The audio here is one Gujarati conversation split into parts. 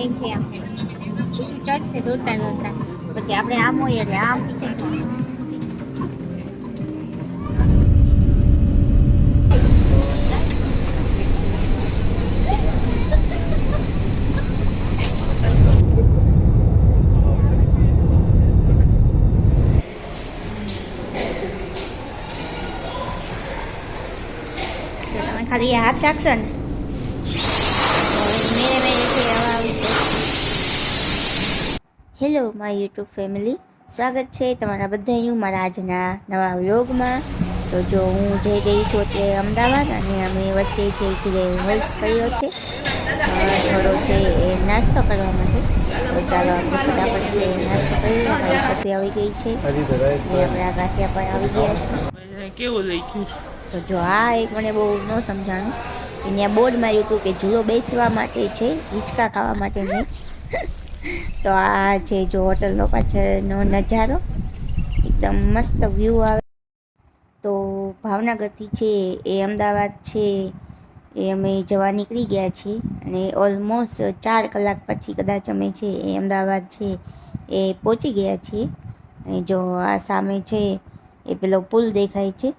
ટ્રેન છે આમ બીજું ચડશે, દોડતા દોડતા. પછી આપણે આમ હોય એટલે આમથી તમે ખાલી હાથ રાખશો ને મેરે મેરે છે હવે આવી હેલો માય યુટ્યુબ ફેમિલી સ્વાગત છે તમારા બધાનું મારા આજના નવા વ્લોગમાં. તો જો હું જઈ ગઈ છું અત્યારે અમદાવાદ અને અમે વચ્ચે જે જગ્યાએ હોલ્ડ કર્યો છે થોડો છે એ નાસ્તો કરવા માટે. તો ચાલો આપણે ફટાફટ છે નાસ્તો કરીએ. અમારી કોફી આવી ગઈ છે. એ આપણા ગાંઠિયા પણ આવી ગયા છે. કેવું લખ્યું તો જો આ એક મને બહુ ન સમજાણું. ત્યાં બોર્ડ માર્યું હતું કે ઝૂલો બેસવા માટે છે હિંચકા ખાવા માટે નહીં. તો આ છે જો હોટલનો પાછળનો નજારો, એકદમ મસ્ત વ્યૂ આવે. તો ભાવનગરથી છે એ અમદાવાદ છે, એ અમે જવા નીકળી ગયા છીએ. અને ઓલમોસ્ટ ચાર કલાક પછી કદાચ અમે છે એ અમદાવાદ છે એ પહોંચી ગયા છીએ. અને જો આ સામે છે એ પેલો પુલ દેખાય છે.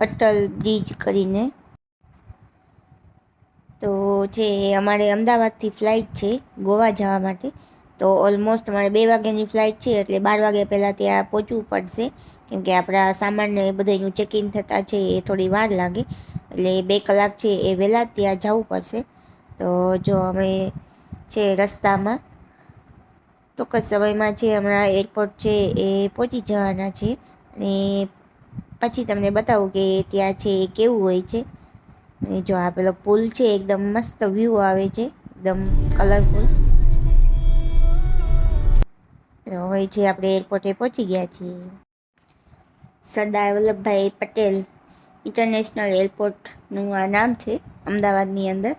અટલ બ્રિજ કરીને તો છે અમારે અમદાવાદથી ફ્લાઇટ છે, ગોવા જવા માટે, તો ઓલમોસ્ટ અમારે બે વાગ્યાની ફ્લાઇટ છે, એટલે બાર વાગ્યા પહેલાં ત્યાં પહોંચવું પડશે. કેમકે આપણા સામાનને બધાનું ચેકિંગ થતાં છે, એ થોડી વાર લાગે. એટલે બે કલાક છે, એ વહેલા ત્યાં જવું પડશે. તો જો અમે છે રસ્તામાં, ચોક્કસ સમયમાં છે, હમણાં એરપોર્ટ છે, એ પહોંચી જવાના છે. અને પછી તમને બતાવું કે ત્યાં છે એ કેવું હોય છે. અને જો આ પેલો પુલ છે, એકદમ મસ્ત વ્યૂ આવે છે, એકદમ કલરફુલ હવે છે આપણે એરપોર્ટે પહોંચી ગયા છીએ. સરદાર વલ્લભભાઈ પટેલ ઇન્ટરનેશનલ એરપોર્ટનું આ નામ છે, અમદાવાદની અંદર.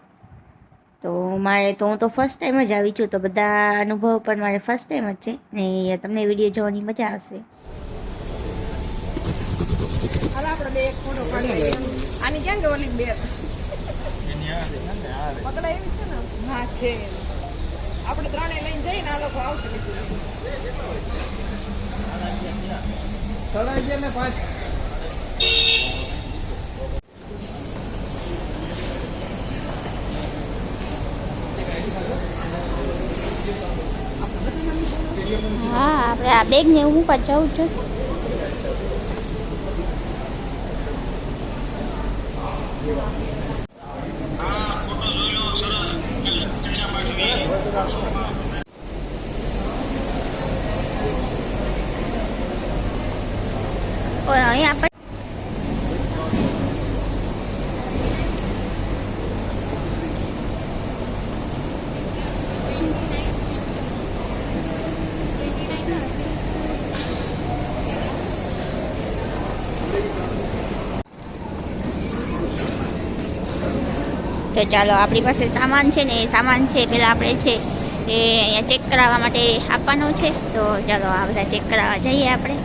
તો મારે તો હું તો ફર્સ્ટ ટાઈમ જ આવી છું, તો બધા અનુભવ પણ મારે ફર્સ્ટ ટાઈમ જ છે, ને તમને વીડિયો જોવાની મજા આવશે. આપણે બે એક ફોટો પાડી આની ક્યાં ગયો ઓલી બે? પકડા એવી છે ને? હા છે. આપણે ત્રણે લઈને જઈને આ લોકો આવશે બીજું. હા આપણે આ બેગને હું જવું જોશે ઓય અહીંયા પણ ચાલો, આપણી પાસે સામાન છે ને, એ સામાન છે, પેલા આપણે છે એ અહીંયા ચેક કરાવવા માટે આપવાનો છે. તો ચાલો, આ બધા ચેક કરાવવા જઈએ આપણે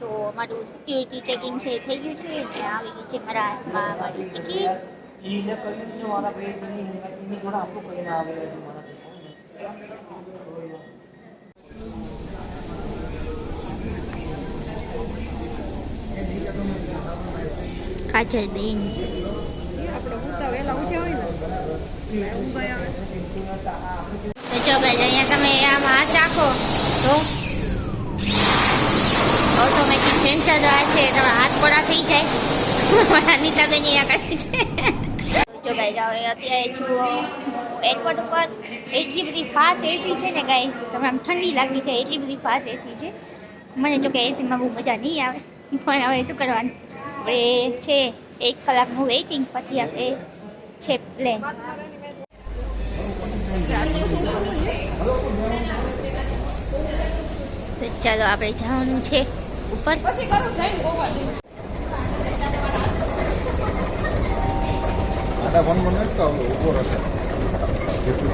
તો અમારું સિક્યુરિટી ચેકિંગ છે થઈ ગયું છે અને આવી ગઈ છે મારા હાથમાં મારી ટિકિટ. કાજલ બેન. તો જો guys, અહીંયા તમે આમાં હાથ રાખો. તો ઓટોમેટિક સેન્સર આ છે તમારા હાથ પોડા થઈ જાય મારા જો એરપોર્ટ ઉપર એટલી બધી ફાસ્ટ એસી છે ને ગાઈઝ તમે આમ ઠંડી લાગી છે એટલી બધી ફાસ્ટ એસી છે મને જો એસીમાં બહુ મજા નહીં આવે પણ હવે શું કરવાનું હવે છે એક કલાકનું વેઇટિંગ પછી આપણે છે પ્લેન તો ચાલો આપણે જવાનું છે ઉપર પછી કરું જઈને ગોવા આડા ફોનમાં નથી તો ઊભો રહેશે જેટલું.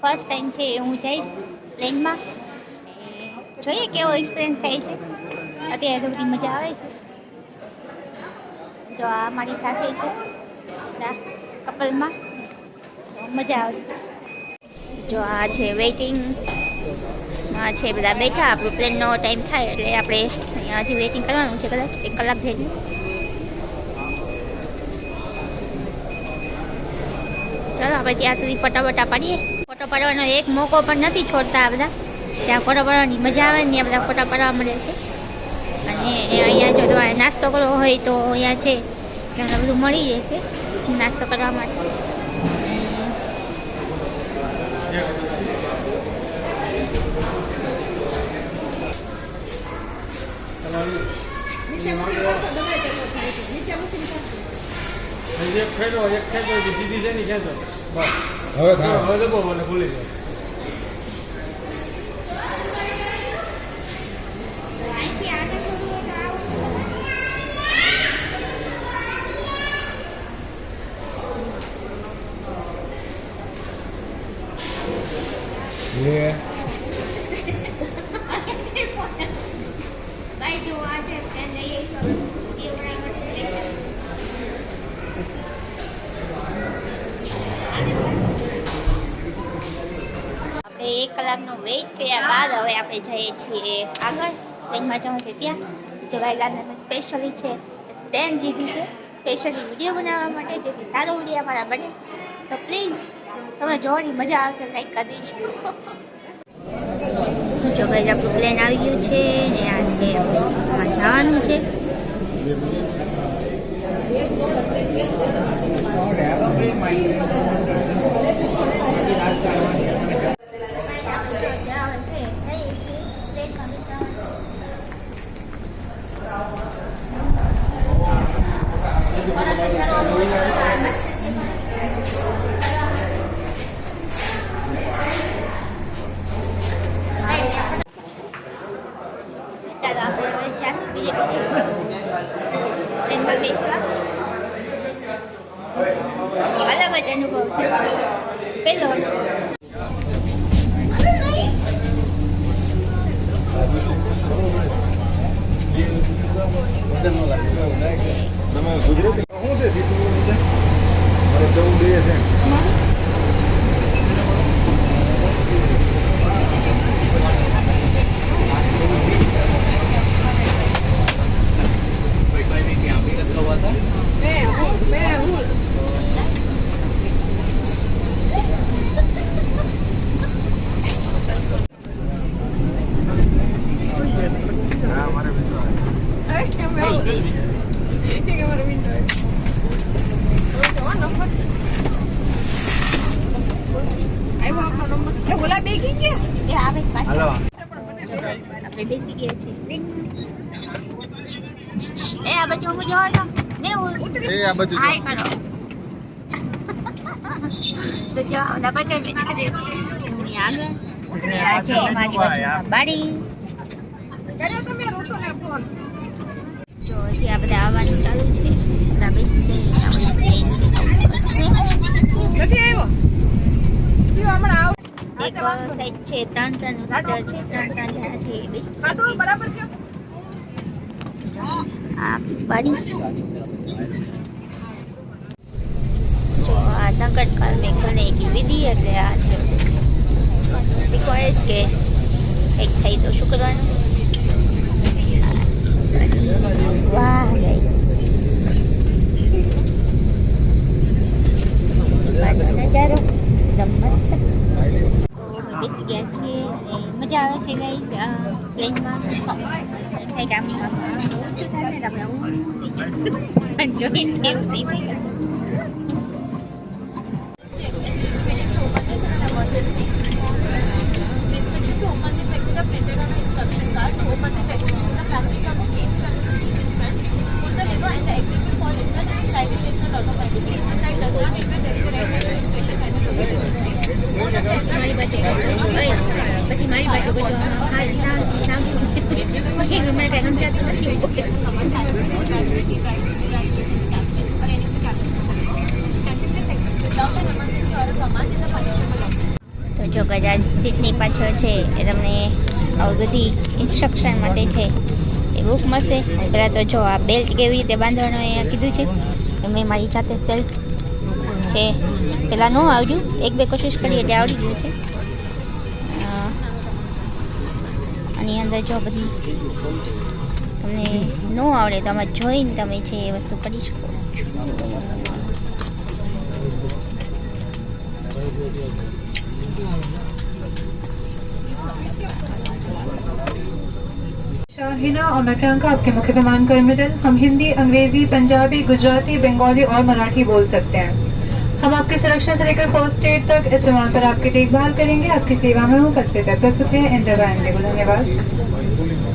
ફર્સ્ટ ટાઈમ છે હું જઈશ પ્લેનમાં જોઈએ કેવો એક્સપિરિયન્સ થાય છે. અત્યારે તો બધી મજા આવે છે. જો આ મારી સાથે છે કપલમાં મજા આવશે. જો આ છે વેઇટિંગ છે બધા બેઠા. આપણો પ્લેનનો ટાઈમ થાય એટલે આપણે અહીંયા હજી વેઇટિંગ કરવાનું છે કદાચ. એક કલાક જેટલું ચાલો, આપણે ત્યાં સુધી ફટાફટા પાડીએ. ફોટો પાડવાનો એક મોકો પણ નથી છોડતા આ બધા. જ્યાં ફોટો પાડવાની મજા આવે ને ત્યાં બધા ફોટા પાડવા મળે છે. અને અહીંયા જો તમારે નાસ્તો કરવો હોય તો અહીંયા છે. તમને બધું મળી જશે નાસ્તો કરવા માટે એક ફેરો એક ખેંચો એટલે સીધી છે ને ખેંચો બસ હવે દબો મને ભૂલી જાય એ આપણે એક કલાકનો વેઇટ કર્યા બાદ હવે આપણે જઈએ છીએ આગળ. ટ્રેનમાં જવું છે ત્યાં જો સ્પેશિયલી છે. સ્ટેન્ડ લીધી છે. સ્પેશિયલી વીડિયો બનાવવા માટે. જેથી સારો વીડિયો અમારા બને. તો પ્લીઝ તમને જોવાની મજા આવશે. લાઈક કરી દેજો. જો ગાઈસ આપણું પ્લેન આવી ગયું છે ને આ છે જવાનું છે. આપણે હવે જાશું બીજે કોઈ ટ્રેનમાં બેસવા અલગ જ અનુભવ છે પેલો તમે ગુજરાતી શું છે સીધું મારે જવું જોઈએ છે મે હું મે હું હા મારે બીજું આવે. મે હું કે મારો વિન્ડો હવે તો નંબર આવ્યો આપણો નંબર એ ઓલા બે ગઈ ગયા એ આવે પાછળ હાલો પણ મને બે આપણે બેસી ગયા છીએ એ આ બાજુ હું જોવા તો ને હું એ આ બધું હાય કરો. તો જો ઓલા પાછળ બેઠા અને આ છે મારી બાજુ બાડી કર્યો તમે રોતો ને ફોન જો જે આ બધા આવવાનું ચાલુ છે. બધા બેસી જઈએ આપણે નથી આવ્યો? કયો હમણાં આવ. એક સાઈડ છે ત્રણ ત્રણ સીટર છે ત્રણ ત્રણ જણા છે બેસી બરાબર છે. આ બારીશ જો, આ સંકટકાલ મેં ખોલને કી વિધિ એટલે આ છે. શીખવાડે જ કે થઈ તો શું નજારો, એકદમ ગયા છીએ મજા આવે છે ગઈ પ્લેનમાં કંઈક આમ ઊંચું થશે ને આપણે ઊંધી પણ હવે મને કઈ સમજાતું નથી તો જો કદાચ સીટની પાછળ છે એ તમને આવી બધી ઇન્સ્ટ્રક્શન માટે છે એ બુક મળશે અને પહેલાં તો જો આ બેલ્ટ કેવી રીતે બાંધવાનું અહીંયા કીધું છે. મેં મારી જાતે સેલ્ફ છે. પહેલાં ન આવજો. એક બે કોશિશ કરી એટલે આવડી ગયું છે. અ, આની અંદર જો બધી તમને ન આવડે તો જોઈને તમે છે એ વસ્તુ કરી શકો છો. हिना और मैं प्रियंका आपके मुख्य मेहमान का इमिटल हम हिंदी, अंग्रेज़ी, पंजाबी, गुजराती, बंगाली और मराठी बोल सकते हैं। हम आपकी सुरक्षा से लेकर फ़र्स्ट एड तक इस विमान पर आपकी देखभाल करेंगे। आपकी सेवा में उपस्थित है। प्रस्तुत है इंडिगो धन्यवाद।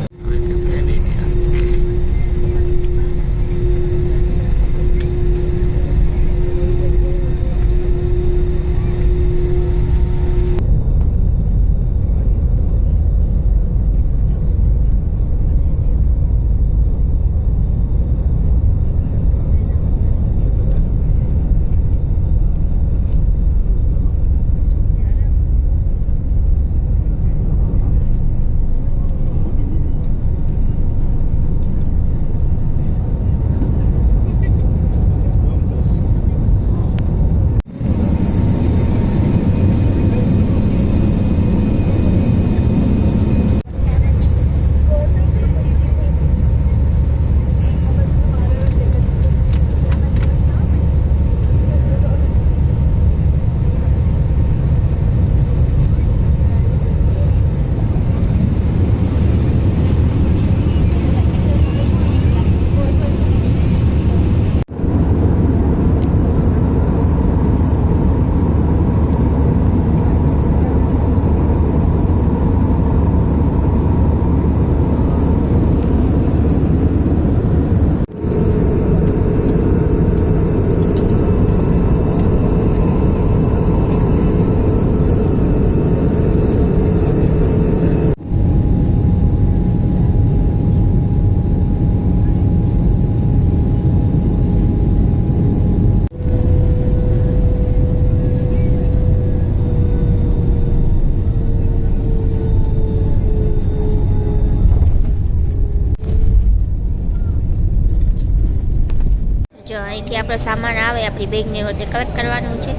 આપણો સામાન આવે આપણી બેગને વચ્ચે કલેક્ટ કરવાનું છે.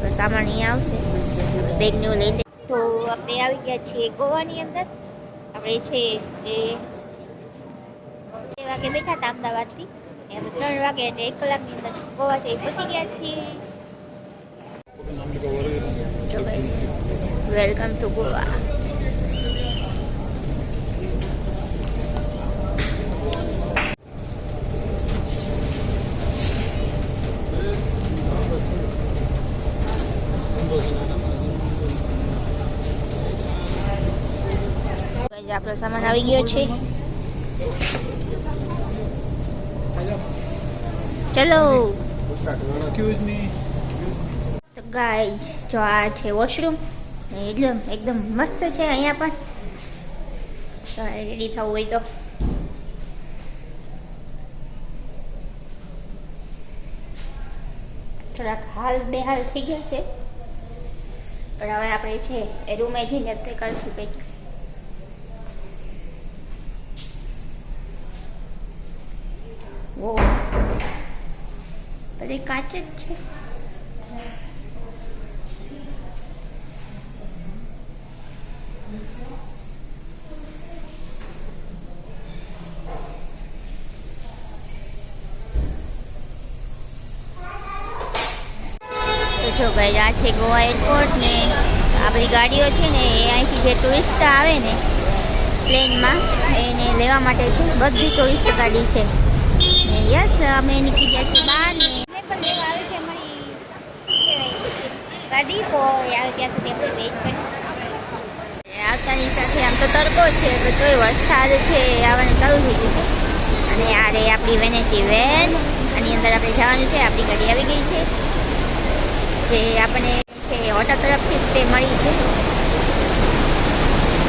તો સામાન અહીંયા આવશે. બેગને લઈ લે તો આપણે આવી ગયા છીએ ગોવાની અંદર. આપણે છે એ બે વાગે બેઠા હતા અમદાવાદથી. એમ ત્રણ વાગે એટલે એક કલાકની અંદર ગોવા જઈ પહોંચી ગયા છીએ. વેલકમ ટુ ગોવા આપણો સામાન આવી ગયો છે. ચલો. તો ગાઈઝ જો આ છે વોશરૂમ એકદમ એકદમ મસ્ત છે અહીંયા પણ. રેડી થવું હોય તો. થોડાક હાલ બેહાલ થઈ ગયા છે. પણ હવે આપણે છે એ રૂમે જઈને અત્યારે કરશું કંઈક ઓ બધી કાચ જ છે. આ છે ગોવા એરપોર્ટ ને આપણી ગાડીઓ છે ને એ અહીંથી જે ટુરિસ્ટ આવે ને પ્લેનમાં, એને લેવા માટે છે. બધી ટુરિસ્ટ ગાડી છે. યસ, અમે નીકળી ગયા છીએ બહાર આવતાની સાથે આમ તો તડકો છે, તો તોય વરસાદ છે આવવાનું ચાલુ થઈ ગયું છે. અને આ રે આપણી વેનેટી વેન, આની અંદર આપણે જવાનું છે, આપણી ગાડી આવી ગઈ છે. જે આપણે છે હોટલ તરફથી તે મળી છે.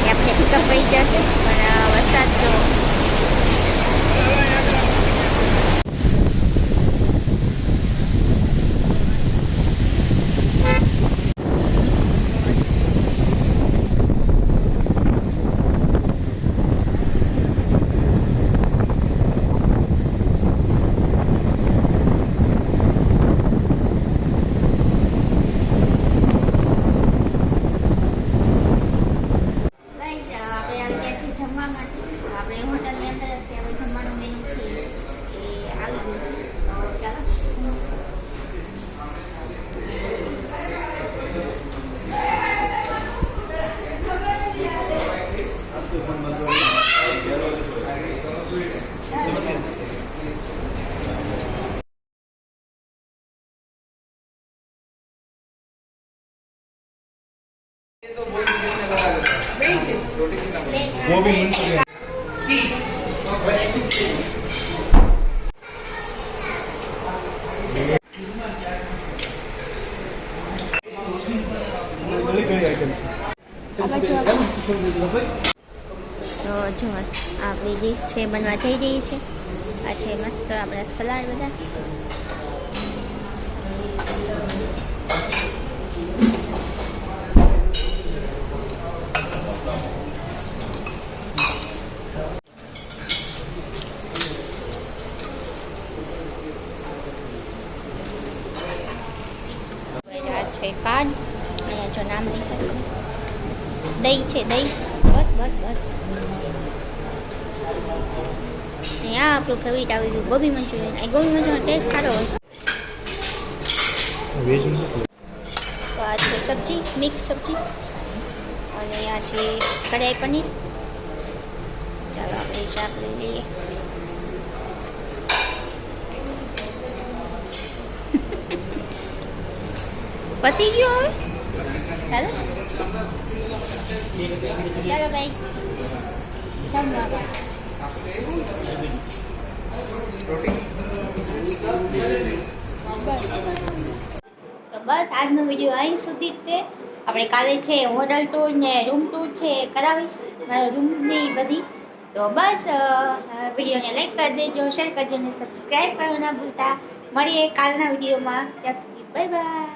એ આપણે પિકઅપ કરી જશે, પણ વરસાદ જો જમવા માટે તો આપણે હોટલની અંદર અત્યારે જમવાનું મેનુ છે એ આવી ગયું છે તો ચાલો ગોબી भी આપણે- તો જો, આપણી ડીશ છે, બનવા જઈ રહી છે. આ છે મસ્ત આપણા સલાડ બધા આ છે કાર્ડ. અહીંયા જો નામ લખાયું દહીં છે દહીં. બસ બસ બસ. અહીંયા આપણું ફેવરિટ આવી ગયું ગોબી મંચુરિયન. એ ગોબી મંચુરિયન ટેસ્ટ સારો હોય છે. તો આ છે સબ્જી મિક્સ સબ્જી. અને આ છે કઢાઈ પનીર. ચાલો આપણે ચાપ લઈ લઈએ. પતી ગયો હવે ચાલો. ચાલો ભાઈ તો બસ, આજનો વીડિયો અહીં સુધી જ તે. આપણે કાલે છે હોટલ ટૂર ને રૂમ ટૂર છે કરાવીશ. મારા રૂમની બધી. તો બસ વિડીયોને લાઈક કરી દેજો શેર કરજો ને સબસ્ક્રાઈબ કરવાના ભૂલતા. મળીએ કાલના વિડીયોમાં ત્યાં સુધી બાય બાય